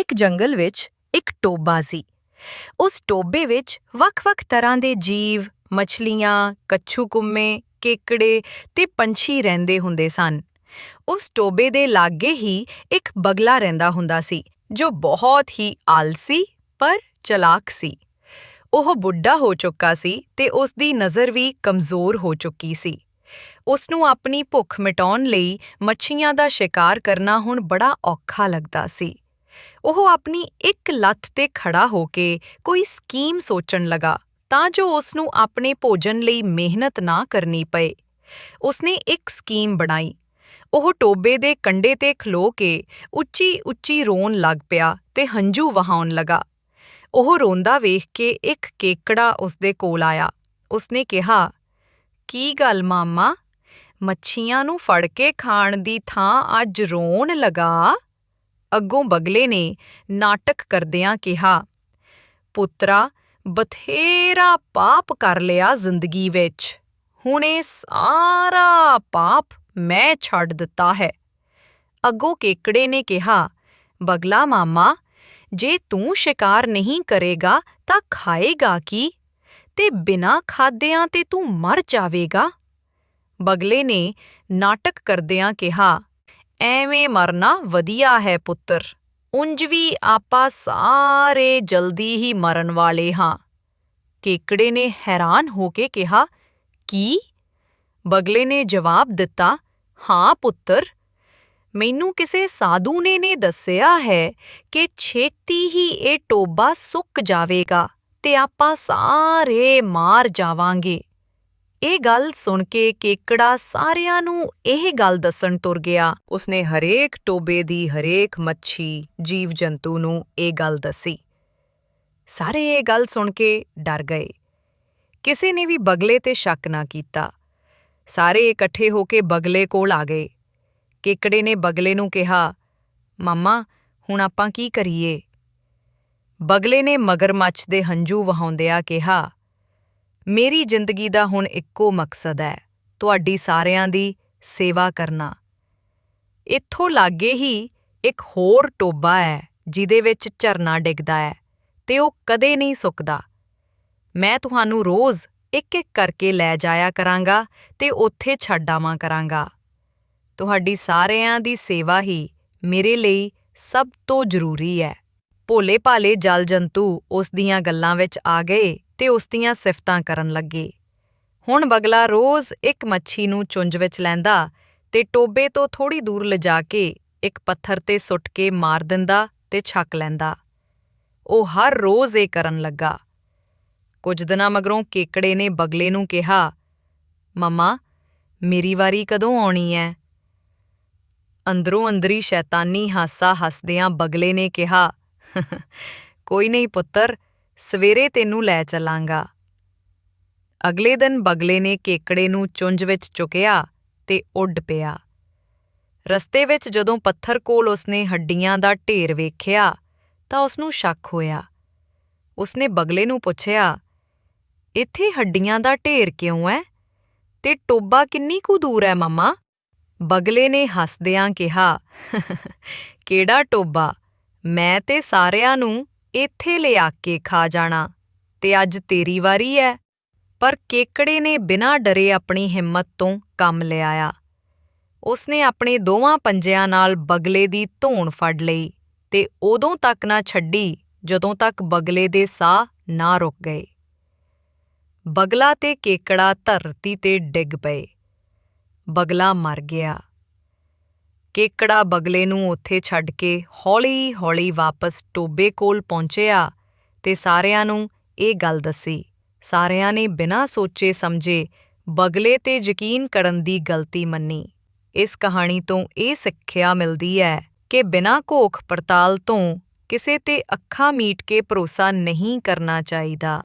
ਇੱਕ ਜੰਗਲ ਵਿੱਚ ਇੱਕ ਟੋਬਾ ਸੀ। ਉਸ ਟੋਬੇ ਵਿੱਚ ਵੱਖ-ਵੱਖ ਤਰ੍ਹਾਂ ਦੇ ਜੀਵ, ਮੱਛਲੀਆਂ ਕੱਛੂ-ਕੁੰਮੇ ਕੇਕੜੇ ਤੇ ਪੰਛੀ ਰਹਿੰਦੇ ਹੁੰਦੇ ਸਨ। ਉਸ ਟੋਬੇ ਦੇ ਲਾਗੇ ਹੀ ਇੱਕ ਬਗਲਾ ਰਹਿੰਦਾ ਹੁੰਦਾ ਸੀ, ਜੋ ਬਹੁਤ ਹੀ ਆਲਸੀ ਪਰ ਚਲਾਕ ਸੀ। ਉਹ ਬੁੱਢਾ ਹੋ ਚੁੱਕਾ ਸੀ ਤੇ ਉਸ ਦੀ ਨਜ਼ਰ ਵੀ ਕਮਜ਼ੋਰ ਹੋ ਚੁੱਕੀ ਸੀ। ਉਸ ਨੂੰ ਆਪਣੀ ਭੁੱਖ ਮਿਟਾਉਣ ਲਈ ਮੱਛੀਆਂ ਦਾ ਸ਼ਿਕਾਰ ਕਰਨਾ ਹੁਣ ਬੜਾ ਔਖਾ ਲੱਗਦਾ ਸੀ। ਉਹ ਆਪਣੀ ਇੱਕ ਲੱਤ ਤੇ ਖੜਾ ਹੋ ਕੇ ਕੋਈ ਸਕੀਮ ਸੋਚਣ ਲਗਾ ਤਾਂ ਜੋ ਉਸ ਨੂੰ ਆਪਣੇ ਭੋਜਨ ਲਈ ਮਿਹਨਤ ਨਾ ਕਰਨੀ ਪਏ। ਉਸਨੇ ਇੱਕ ਸਕੀਮ ਬਣਾਈ। ਉਹ ਟੋਬੇ ਦੇ ਕੰਢੇ ਤੇ ਖਲੋ ਕੇ ਉੱਚੀ-ਉੱਚੀ ਰੋਣ ਲੱਗ ਪਿਆ ਤੇ ਹੰਝੂ ਵਹਾਉਣ ਲਗਾ। ਉਹ ਰੋਂਦਾ ਵੇਖ ਕੇ ਇੱਕ ਕੇਕੜਾ ਉਸਦੇ ਕੋਲ ਆਇਆ। ਉਸਨੇ ਕਿਹਾ, ਕੀ ਗੱਲ ਮਾਮਾ? ਮੱਛੀਆਂ ਨੂੰ ਫੜ ਕੇ ਖਾਣ ਦੀ ਥਾਂ ਅੱਜ ਰੋਣ ਲਗਾ? ਅੱਗੋਂ ਬਗਲੇ ਨੇ ਨਾਟਕ ਕਰਦਿਆਂ ਕਿਹਾ, ਪੁੱਤਰਾ, ਬਥੇਰਾ ਪਾਪ ਕਰ ਲਿਆ ਜ਼ਿੰਦਗੀ ਵਿੱਚ। ਹੁਣ ਇਹ ਸਾਰਾ ਪਾਪ ਮੈਂ ਛੱਡ ਦਿੱਤਾ ਹੈ। ਅੱਗੋਂ ਕੇਕੜੇ ਨੇ ਕਿਹਾ, ਬਗਲਾ ਮਾਮਾ, ਜੇ ਤੂੰ ਸ਼ਿਕਾਰ ਨਹੀਂ ਕਰੇਗਾ ਤਾਂ ਖਾਏਗਾ ਕੀ? ਤੇ ਬਿਨਾਂ ਖਾਦਿਆਂ ਤੇ ਤੂੰ ਮਰ ਜਾਵੇਗਾ? ਬਗਲੇ ਨੇ ਨਾਟਕ ਕਰਦਿਆਂ ਕਿਹਾ ਐਵੇਂ ਮਰਨਾ ਵਧੀਆ ਹੈ ਪੁੱਤਰ। ਉਂਝ ਵੀ ਆਪਾਂ ਸਾਰੇ ਜਲਦੀ ਹੀ ਮਰਨ ਵਾਲੇ ਹਾਂ। ਕੇਕੜੇ ਨੇ ਹੈਰਾਨ ਹੋ ਕੇ ਕਿਹਾ, ਕੀ? ਬਗਲੇ ਨੇ ਜਵਾਬ ਦਿੱਤਾ, ਹਾਂ ਪੁੱਤਰ। ਮੈਨੂੰ ਕਿਸੇ ਸਾਧੂ ਨੇ ਨੇ ਦੱਸਿਆ ਹੈ ਕਿ ਛੇਤੀ ਹੀ ਇਹ ਟੋਬਾ ਸੁੱਕ ਜਾਵੇਗਾ ਤੇ ਆਪਾਂ ਸਾਰੇ ਮਾਰ ਜਾਵਾਂਗੇ। ਇਹ ਗੱਲ ਸੁਣ ਕੇ ਕੇਕੜਾ ਸਾਰਿਆਂ ਨੂੰ ਇਹ ਗੱਲ ਦੱਸਣ ਤੁਰ ਗਿਆ। ਉਸਨੇ ਹਰੇਕ ਟੋਬੇ ਦੀ ਹਰੇਕ ਮੱਛੀ ਜੀਵ ਜੰਤੂ ਨੂੰ ਇਹ ਗੱਲ ਦੱਸੀ। ਸਾਰੇ ਇਹ ਗੱਲ ਸੁਣ ਕੇ ਡਰ ਗਏ। ਕਿਸੇ ਨੇ ਵੀ ਬਗਲੇ ਤੇ ਸ਼ੱਕ ਨਾ ਕੀਤਾ। ਸਾਰੇ ਇਕੱਠੇ ਹੋ ਕੇ ਬਗਲੇ ਕੋਲ ਆ ਗਏ। ਕੇਕੜੇ ਨੇ ਬਗਲੇ ਨੂੰ ਕਿਹਾ, ਮਾਮਾ, ਹੁਣ ਆਪਾਂ ਕੀ ਕਰੀਏ? ਬਗਲੇ ਨੇ ਮਗਰਮੱਛ ਦੇ ਹੰਝੂ ਵਹਾਉਂਦਿਆਂ ਕਿਹਾ ਮੇਰੀ ਜ਼ਿੰਦਗੀ ਦਾ ਹੁਣ ਇੱਕੋ ਮਕਸਦ ਹੈ, ਤੁਹਾਡੀ ਸਾਰਿਆਂ ਦੀ ਸੇਵਾ ਕਰਨਾ। ਇੱਥੋਂ ਲਾਗੇ ਹੀ ਇੱਕ ਹੋਰ ਟੋਬਾ ਹੈ, ਜਿਹਦੇ ਵਿੱਚ ਝਰਨਾ ਡਿੱਗਦਾ ਹੈ, ਤੇ ਉਹ ਕਦੇ ਨਹੀਂ ਸੁੱਕਦਾ। ਮੈਂ ਤੁਹਾਨੂੰ ਰੋਜ਼ ਇੱਕ-ਇੱਕ ਕਰਕੇ ਲੈ ਜਾਇਆ ਕਰਾਂਗਾ ਤੇ ਉੱਥੇ ਛੱਡ ਆਵਾਂ ਕਰਾਂਗਾ। ਤੁਹਾਡੀ ਸਾਰਿਆਂ ਦੀ ਸੇਵਾ ਹੀ ਮੇਰੇ ਲਈ ਸਭ ਤੋਂ ਜ਼ਰੂਰੀ ਹੈ। ਭੋਲੇ ਭਾਲੇ ਜਲ ਜੰਤੂ ਉਸ ਦੀਆਂ ਗੱਲਾਂ ਵਿੱਚ ਆ ਗਏ ਤੇ ਉਸ ਦੀਆਂ ਸਿਫਤਾਂ ਕਰਨ ਲੱਗੇ। ਹੁਣ ਬਗਲਾ ਰੋਜ਼ ਇੱਕ ਮੱਛੀ ਨੂੰ ਚੁੰਝ ਵਿੱਚ ਲੈਂਦਾ ਤੇ ਟੋਬੇ ਤੋਂ ਥੋੜੀ ਦੂਰ ਲਿਜਾ ਕੇ ਇੱਕ ਪੱਥਰ ਤੇ ਸੁੱਟ ਕੇ ਮਾਰ ਦਿੰਦਾ ਤੇ ਛੱਕ ਲੈਂਦਾ। ਉਹ ਹਰ ਰੋਜ਼ ਇਹ ਕਰਨ ਲੱਗਾ। ਕੁਝ ਦਿਨਾਂ ਮਗਰੋਂ ਕੇਕੜੇ ਨੇ ਬਗਲੇ ਨੂੰ ਕਿਹਾ, ਮਮਾ, ਮੇਰੀ ਵਾਰੀ ਕਦੋਂ ਆਉਣੀ ਹੈ ਅੰਦਰੋਂ ਅੰਦਰੀ ਸ਼ੈਤਾਨੀ ਹਾਸਾ ਹੱਸਦਿਆਂ ਬਗਲੇ ਨੇ ਕਿਹਾ, ਕੋਈ ਨਹੀਂ ਪੁੱਤਰ ਸਵੇਰੇ ਤੈਨੂੰ ਲੈ ਚੱਲਾਂਗਾ। ਅਗਲੇ ਦਿਨ ਬਗਲੇ ਨੇ ਕੇਕੜੇ ਨੂੰ ਚੁੰਝ ਵਿੱਚ ਚੁੱਕਿਆ ਤੇ ਉੱਡ ਪਿਆ। ਰਸਤੇ ਵਿੱਚ ਜਦੋਂ ਪੱਥਰ ਕੋਲ ਉਸਨੇ ਹੱਡੀਆਂ ਦਾ ਢੇਰ ਵੇਖਿਆ, ਤਾਂ ਉਸਨੂੰ ਸ਼ੱਕ ਹੋਇਆ। ਉਸਨੇ ਬਗਲੇ ਨੂੰ ਪੁੱਛਿਆ, ਇੱਥੇ ਹੱਡੀਆਂ ਦਾ ਢੇਰ ਕਿਉਂ ਹੈ ਤੇ ਟੋਬਾ ਕਿੰਨੀ ਕੁ ਦੂਰ ਹੈ ਮਮਾ? ਬਗਲੇ ਨੇ ਹੱਸਦਿਆਂ ਕਿਹਾ, ਕਿਹੜਾ ਟੋਬਾ? ਮੈਂ ਤੇ ਸਾਰਿਆਂ ਨੂੰ ਇੱਥੇ ਲਿਆ ਕੇ ਖਾ ਜਾਣਾ। ਤੇ ਅੱਜ ਤੇਰੀ ਵਾਰੀ ਹੈ ਪਰ ਕੇਕੜੇ ਨੇ ਬਿਨਾਂ ਡਰੇ ਆਪਣੀ ਹਿੰਮਤ ਤੋਂ ਕੰਮ ਲਿਆਇਆ ਉਸਨੇ ਆਪਣੇ ਦੋਵਾਂ ਪੰਜਿਆਂ ਨਾਲ ਬਗਲੇ ਦੀ ਧੌਣ ਫੜ ਲਈ ਤੇ ਉਦੋਂ ਤੱਕ ਨਾ ਛੱਡੀ ਜਦੋਂ ਤੱਕ ਬਗਲੇ ਦੇ ਸਾਹ ਨਾ ਰੁਕ ਗਏ। ਬਗਲਾ ਤੇ ਕੇਕੜਾ ਧਰਤੀ ਤੇ ਡਿੱਗ ਪਏ। ਬਗਲਾ ਮਰ ਗਿਆ। ਕੇਕੜਾ ਬਗਲੇ ਨੂੰ ਉੱਥੇ ਛੱਡ ਕੇ ਹੌਲੀ-ਹੌਲੀ ਵਾਪਸ ਟੋਬੇ ਕੋਲ ਪਹੁੰਚਿਆ ਤੇ ਸਾਰਿਆਂ ਨੂੰ ਇਹ ਗੱਲ ਦੱਸੀ। ਸਾਰਿਆਂ ਨੇ ਬਿਨਾਂ ਸੋਚੇ ਸਮਝੇ ਬਗਲੇ ਤੇ ਯਕੀਨ ਕਰਨ ਦੀ ਗਲਤੀ ਮੰਨੀ। ਇਸ ਕਹਾਣੀ ਤੋਂ ਇਹ ਸਿੱਖਿਆ ਮਿਲਦੀ ਹੈ ਕਿ ਬਿਨਾਂ ਘੋਖ ਪੜਤਾਲ ਤੋਂ ਕਿਸੇ ਤੇ ਅੱਖਾਂ ਮੀਟ ਕੇ ਭਰੋਸਾ ਨਹੀਂ ਕਰਨਾ ਚਾਹੀਦਾ।